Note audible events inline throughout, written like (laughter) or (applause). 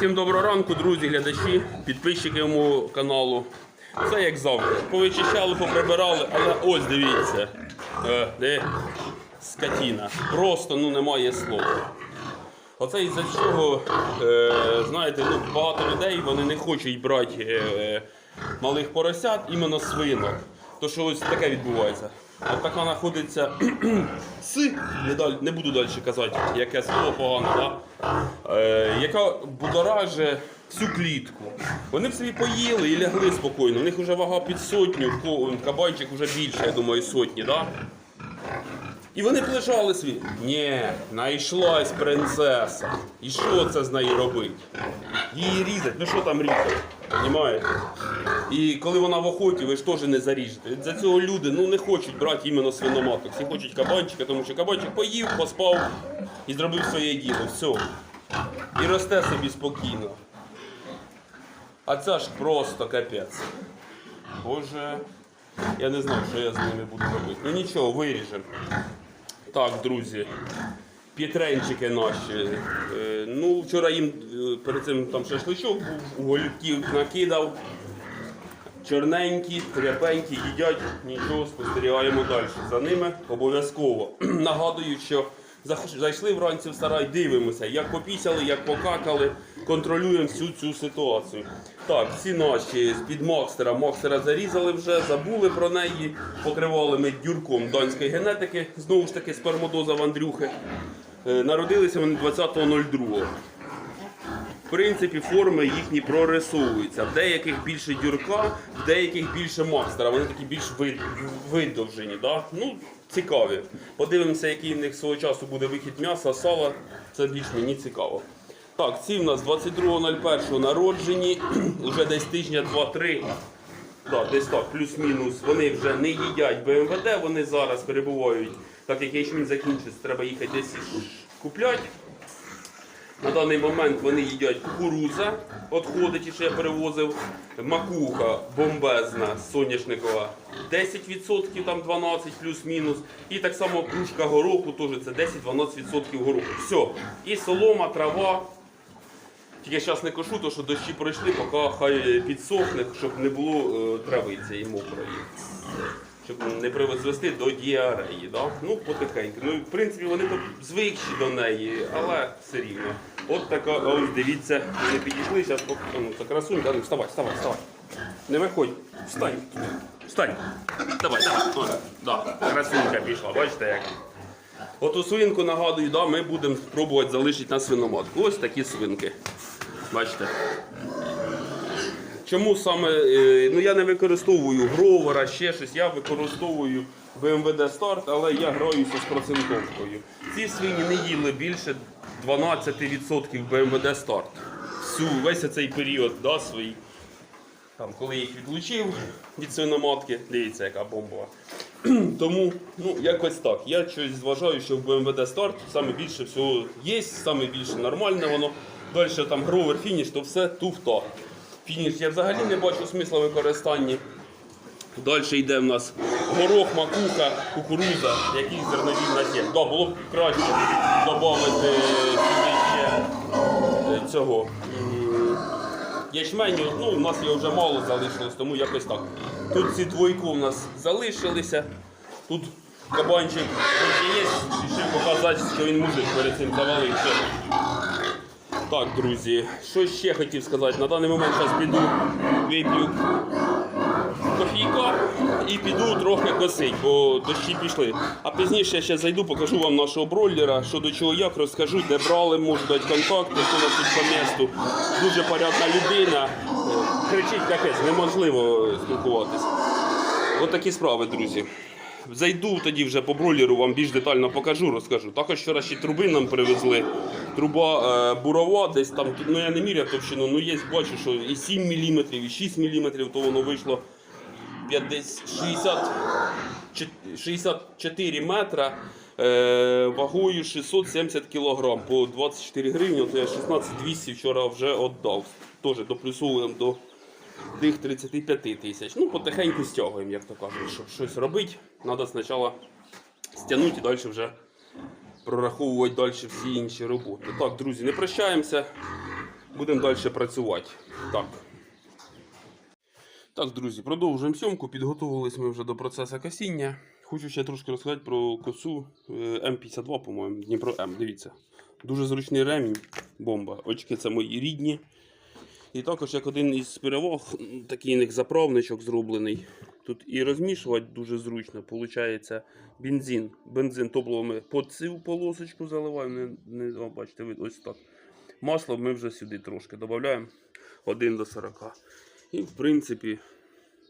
Всім доброго ранку, друзі, глядачі, підписчики мого каналу. Все як завжди. Повичищали, поприбирали, але ось дивіться. Е, де скотіна. Просто ну немає слова. Оце із-за чого, е, знаєте, ну, багато людей вони не хочуть брати е, малих поросят, іменно свинок. То що ось таке відбувається. От така знаходиться (clears throat) с, не, буду далі казати, яке слово погане, да? е, яка будораже всю клітку. Вони б собі поїли і лягли спокійно. У них вже вага під сотню, кабанчик вже більше, я думаю, сотні. Да? І вони б лежали свій. Ні, знайшлась принцеса. І що це з нею робить? Її різать, ну що там різати? Понімаєте? І коли вона в охоті, ви ж теж не заріжете. За цього люди ну, не хочуть брати іменно свиноматок. Всі хочуть кабанчика, тому що кабанчик поїв, поспав і зробив своє діло. Все. І росте собі спокійно. А це ж просто капець. Боже. Я не знаю, що я з ними буду робити. Ну нічого, виріжемо. Так, друзі. П'єтренчики наші. Е, ну, вчора їм е, перед цим там шашличок був, у накидав. Чорненькі, тряпенькі, їдять, нічого, спостерігаємо далі. За ними обов'язково. (clears throat) Нагадую, що зайшли вранці в сарай, дивимося, як попісяли, як покакали, контролюємо всю цю ситуацію. Так, всі наші з-під Макстера. Макстера зарізали вже, забули про неї, покривали ми дюрком данської генетики, знову ж таки спермодоза в Андрюхи. Е, Народилися вони 20.02. Принципі, форми їхні прорисовуються. В деяких більше дюрка, в деяких більше макстера. Вони такі більш вид, видовжені. Да? Ну, цікаві. Подивимося, який в них свого часу буде вихід м'яса, сала. Це більш мені цікаво. Так, ці в нас 22.01 народжені, (clears throat) вже десь тижня 2-3. Да, десь так, плюс-мінус. Вони вже не їдять БМВД, вони зараз перебувають. Так як ячмінь закінчиться, треба їхати десь купляти. На даний момент вони їдять кукуруза, відходить, що я перевозив, макуха бомбезна соняшникова 10%, там 12 плюс-мінус. І так само кружка гороху теж це 10-12% гороху. Все. І солома, трава. Тільки зараз не кошу, то що дощі пройшли, поки хай підсохне, щоб не було е, травиці і мокрої. Щоб не призвести до діареї. Да? Ну, потихеньку. Ну, в принципі, вони звикші до неї, але все рівно. От така, ось дивіться, вони підійшли, зараз ну, це красунька. Ну, вставай, вставай, вставай. Не виходь, встань. Встань. Давай, давай. О, да. Красунька пішла, бачите як. Оту свинку нагадую, да, ми будемо спробувати залишити на свиноматку. Ось такі свинки. Бачите. Чому саме, е, ну я не використовую гровера, ще щось, я використовую БМВД старт, але я граюся з процентовкою. Ці свині не їли більше 12% БМВД старт. Всю, весь цей період да, свій. Там, коли їх відлучив від свиноматки, дивіться, яка бомбова. (clears throat) Тому ну, якось так. Я щось вважаю, що в БМВД старт саме більше всього є, саме більше нормальне воно. Далі там гровер, фініш, то все туфта. Фініш я взагалі не бачу смисла використання. Далі йде в нас горох, макуха, кукуруза, які зернові в нас є. Да, було б краще додати ще е, цього. Ячменю, ну, у нас його вже мало залишилось, тому якось так. Тут ці двойку у нас залишилися. Тут кабанчик є, ще показати, що він мужик перед цим завалився. Так, друзі, що ще хотів сказати? На даний момент зараз піду вип'ю кофійка і піду трохи косить, бо дощі пішли. А пізніше я ще зайду, покажу вам нашого бройлера, що до чого як розкажу, де брали, можу дати контакти, хто нас тут по місту. Дуже порядна людина. Кричить капець, неможливо спілкуватися. От такі справи, друзі. Зайду тоді вже по бройлеру, вам більш детально покажу, розкажу. Також вчора ще труби нам привезли. Труба е, бурова, десь там, ну я не міряв товщину, ну є, бачу, що і 7 мм, і 6 мм, то воно вийшло 50, 64 метра. Е, вагою 670 кг по 24 гривні, то я 16 200 вчора вже віддав. Теж доплюсовуємо до тих 35 тисяч. Ну, потихеньку стягуємо, як то кажуть, щоб щось робити. Треба спочатку стягнути і далі вже прораховувати далі всі інші роботи. Так, друзі, не прощаємося. будемо далі працювати. Так. Так, друзі, продовжуємо сьомку. Підготувались ми вже до процесу косіння. Хочу ще трошки розказати про косу е, М52, по-моєму, Дніпро М. Дивіться. Дуже зручний ремінь, бомба. Очки це мої рідні. І також як один із переваг, такий них заправничок зроблений. Тут і розмішувати дуже зручно. Получається бензин. Бензин топливо ми по цю полосочку заливаємо. Не, не, бачите, ось так. Масло ми вже сюди трошки додаємо 1 до 40. І в принципі,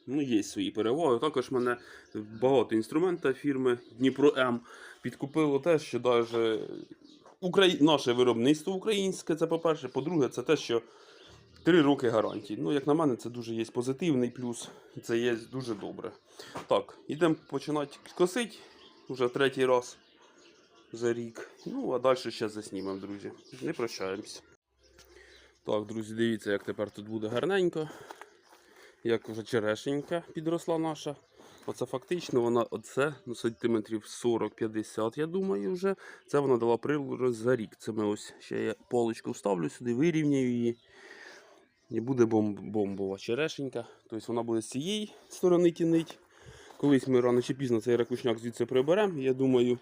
ну, є свої переваги. Також мене багато інструментів фірми Дніпро М підкупило те, що навіть Украї... наше виробництво українське, це по-перше. По-друге, це те, що 3 роки гарантії. Ну, як на мене, це дуже є позитивний плюс. Це є дуже добре. Так, йдемо починати косити вже третій раз за рік. Ну, а далі ще заснімемо, друзі. Не прощаємося. Так, друзі, дивіться, як тепер тут буде гарненько. Як вже черешенька підросла наша. Оце фактично вона оце ну, сантиметрів 40-50, я думаю, вже. Це вона дала прирост за рік. Це ми ось ще я полочку вставлю сюди, вирівняю її. І буде бомб- бомбова черешенька. Тобто вона буде з цієї сторони тінить. Колись ми рано чи пізно цей ракушняк звідси приберемо. Я думаю,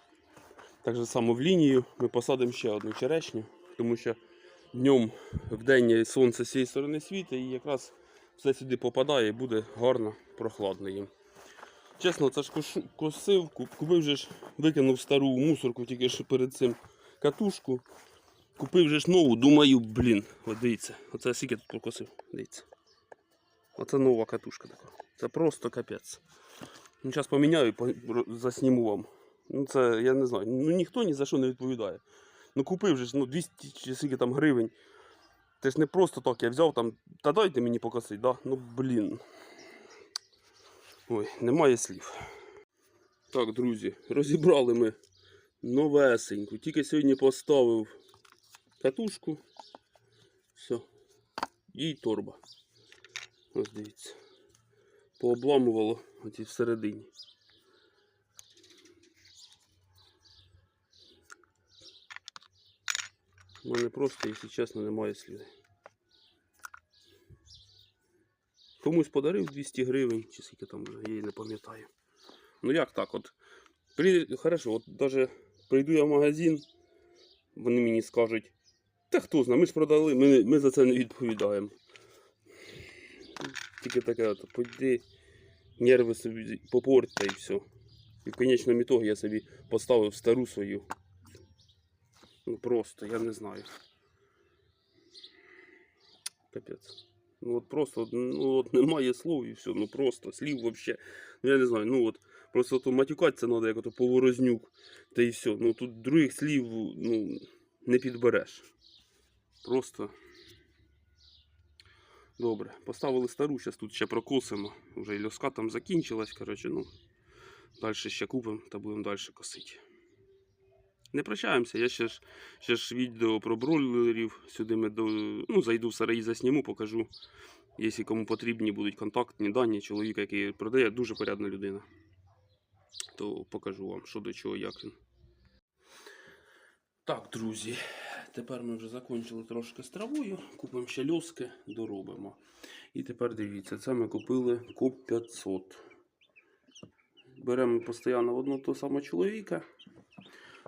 так же само в лінію ми посадимо ще одну черешню, тому що днем в день сонце з цієї сторони світить і якраз все сюди попадає і буде гарно, прохладно їм. Чесно, це ж косив, купив же ж, викинув стару мусорку тільки що перед цим катушку. Купив же ж нову, думаю, блін, от дивіться, оце скільки тут покосив, дивіться. Оце нова катушка така. Це просто капець. Ну, зараз поміняю, засніму вам. Ну це я не знаю. Ну ніхто ні за що не відповідає. Ну купив же ж ну, 200 чи скільки там гривень. Це ж не просто так, я взяв там, та дайте мені покосить, да? Ну блін. Ой, немає слів. Так, друзі, розібрали ми новесеньку. Тільки сьогодні поставив катушку. Все. І торба. Ось дивіться. Пообламувало оті всередині. У мене просто, якщо чесно, немає слів. Комусь подарив 200 гривень, чи скільки там я її не пам'ятаю. Ну як так? От, при... Хорошо, от даже прийду я в магазин, вони мені скажуть, та хто знає, ми ж продали, ми, ми за це не відповідаємо. Тільки таке, от, пойди, нерви собі попорть і все. І в конечному ітогі я собі поставив стару свою. Ну просто, я не знаю. Капець. Ну от просто, ну от немає слов і все, ну просто слів вообще. Ну я не знаю, ну от просто то матюкати це треба, як ото поворознюк. Та і все. Ну тут других слів ну, не підбереш. Просто. Добре, поставили стару, зараз тут ще прокосимо. Вже і льоска там закінчилась, коротше, ну. Далі ще купимо та будемо далі косити. Не прощаємося, я ще ж, ще ж відео про бройлерів. Сюди ми до, ну, зайду в сараї засніму, покажу. Якщо кому потрібні будуть контактні дані чоловіка, який продає, дуже порядна людина. То покажу вам, що до чого, як він. Так, друзі, тепер ми вже закінчили трошки з травою. Купимо ще льоски, доробимо. І тепер дивіться, це ми купили КОП 500. Беремо постійно одного того самого чоловіка.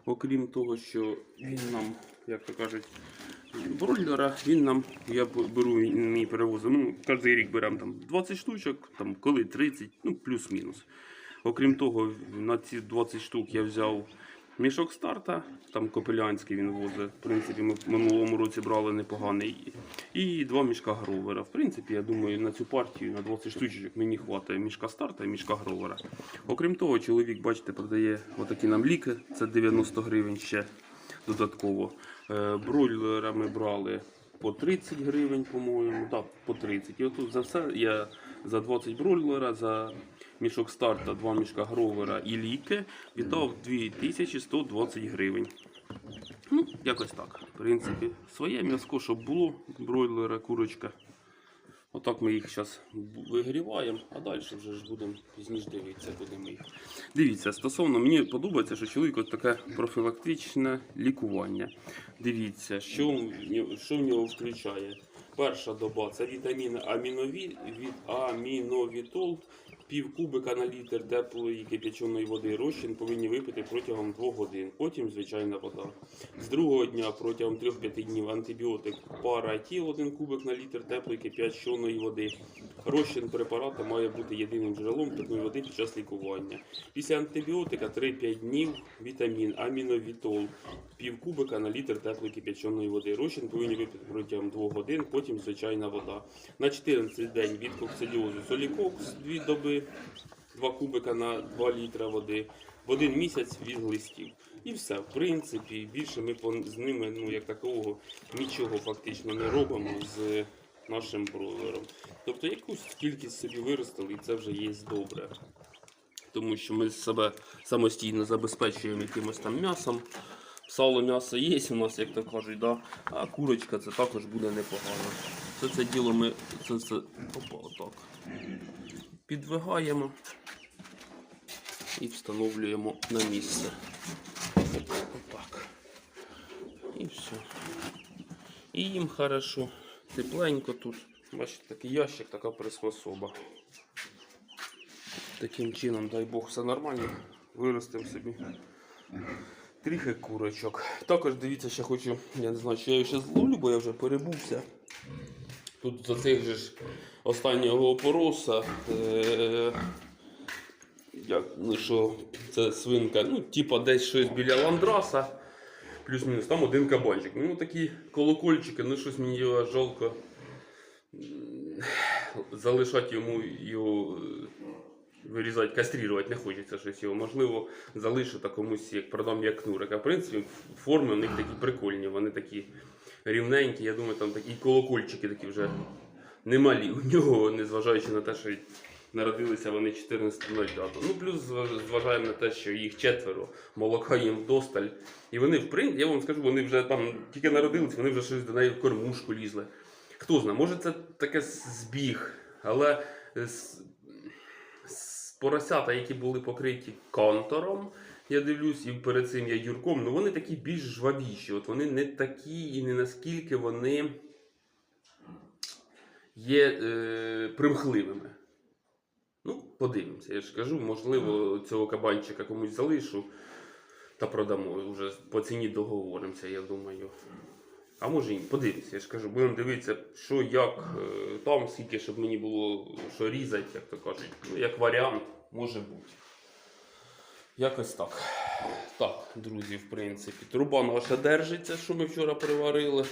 Окрім того, що він нам, як то кажуть, бройлера, він нам, я беру мій перевозу, ну, кожен рік беремо там 20 штучок, там коли 30, ну плюс-мінус. Окрім того, на ці 20 штук я взяв мішок старта, там копелянський він возить. В принципі, ми в минулому році брали непоганий. І два мішка гровера. В принципі, я думаю, на цю партію на 20 штучок мені хватає мішка старта і мішка гровера. Окрім того, чоловік, бачите, продає отакі нам ліки, це 90 гривень ще додатково. Е, Бройлера ми брали по 30 гривень, по-моєму. Так, по 30. І отут за все я за 20 бройлера, за мішок старта, два мішка гровера і ліки віддав 2120 гривень. Ну, якось так. В принципі, своє м'яско, щоб було, бройлера, курочка. Отак ми їх зараз вигріваємо, а далі вже ж будемо пізніше дивитися, куди ми їх. Дивіться, стосовно мені подобається, що чоловік от таке профілактичне лікування. Дивіться, що, що в нього включає. Перша доба це вітамін амінові, від аміновітол, пів кубика на літр теплої кипяченої води розчин повинні випити протягом 2 годин. Потім звичайна вода. З другого дня протягом 3-5 днів антибіотик паратіл 1 кубик на літр теплої кипяченої води. Розчин препарату має бути єдиним джерелом питної води під час лікування. Після антибіотика 3-5 днів вітамін аміновітол пів кубика на літр теплої кипяченої води. Розчин повинні випити протягом 2 годин, потім звичайна вода. На 14 день від коксидіозу солікокс 2 доби, 2 кубика на 2 літра води, в один місяць від глистів. І все, в принципі, більше ми з ними, ну як такого, нічого фактично не робимо з нашим бройлером. Тобто якусь кількість собі виростили, і це вже є добре. Тому що ми себе самостійно забезпечуємо якимось там м'ясом. Сало м'ясо є у нас, як то кажуть, да? а курочка це також буде непогано. Це це діло ми це, це, опа, отак. Підвигаємо і встановлюємо на місце. Отак. І все. І їм хорошо. Тепленько тут. Бачите, такий ящик, така приспособа. Таким чином, дай Бог, все нормально. Виростимо собі трохи курочок. Також дивіться, ще хочу, я не знаю, чи я її ще зловлю, бо я вже перебувся. Тут за цих же ж останнього опороса. Е- як, ну що, це свинка, ну, типа десь щось біля ландраса. Плюс-мінус, там один кабанчик. Ну такі колокольчики, ну щось мені його жалко залишати йому його е, вирізати, каструвати не хочеться щось його. Можливо, залишу та комусь як продам як кнурик. А в принципі форми у них такі прикольні, вони такі рівненькі. Я думаю, там такі колокольчики такі вже немалі у нього, незважаючи на те, що народилися вони 14.05. Ну плюс зваж- зважаємо на те, що їх четверо, молока їм вдосталь. І вони, в принципі, я вам скажу, вони вже там тільки народились, вони вже щось до неї в кормушку лізли. Хто знає, може це таке збіг, але з, з поросята, які були покриті контором, я дивлюсь, і перед цим я юрком, ну вони такі більш жвавіші. От вони не такі і не наскільки вони є е, примхливими. Ну, подивимося, я ж кажу, можливо, цього кабанчика комусь залишу та продамо. Вже по ціні договоримося, я думаю. А може і ні, подивимося, я ж кажу, будемо дивитися, що як е, там, скільки, щоб мені було що різати, як то кажуть. Ну, як варіант, може бути. Якось так. Так, друзі, в принципі, труба наша держиться, що ми вчора приварили.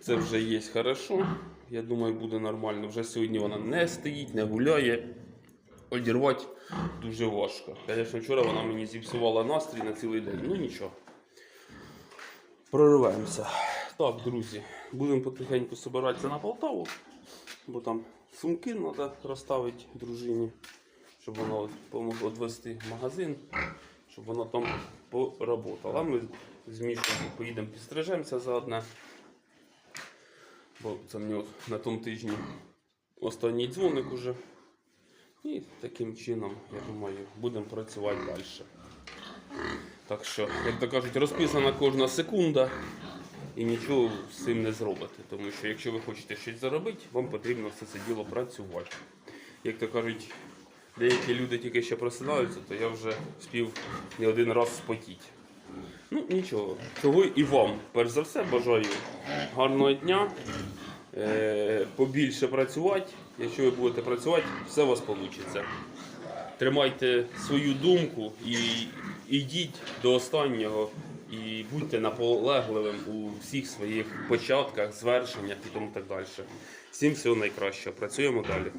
Це вже є хорошо. Я думаю, буде нормально. Вже сьогодні вона не стоїть, не гуляє. Одірвати дуже важко. Звісно, вчора вона мені зіпсувала настрій на цілий день. Ну нічого. Прориваємося. Так, друзі, будемо потихеньку збиратися на Полтаву, бо там сумки треба розставити дружині, щоб вона допомогла відвести магазин, щоб вона там поработала. Ми з Мішою поїдемо підстрижемося заодно. Бо це нього на тому тижні останній дзвоник уже. І таким чином, я думаю, будемо працювати далі. Так що, як то кажуть, розписана кожна секунда і нічого з цим не зробите. Тому що якщо ви хочете щось заробити, вам потрібно все це діло працювати. Як то кажуть, деякі люди тільки ще просинаються, то я вже спів не один раз спотіти. Ну нічого, того і вам, перш за все, бажаю гарного дня, е, побільше працювати. Якщо ви будете працювати, все у вас вийде. Тримайте свою думку і йдіть до останнього. І будьте наполегливим у всіх своїх початках, звершеннях і тому так далі. Всім всього найкращого. Працюємо далі.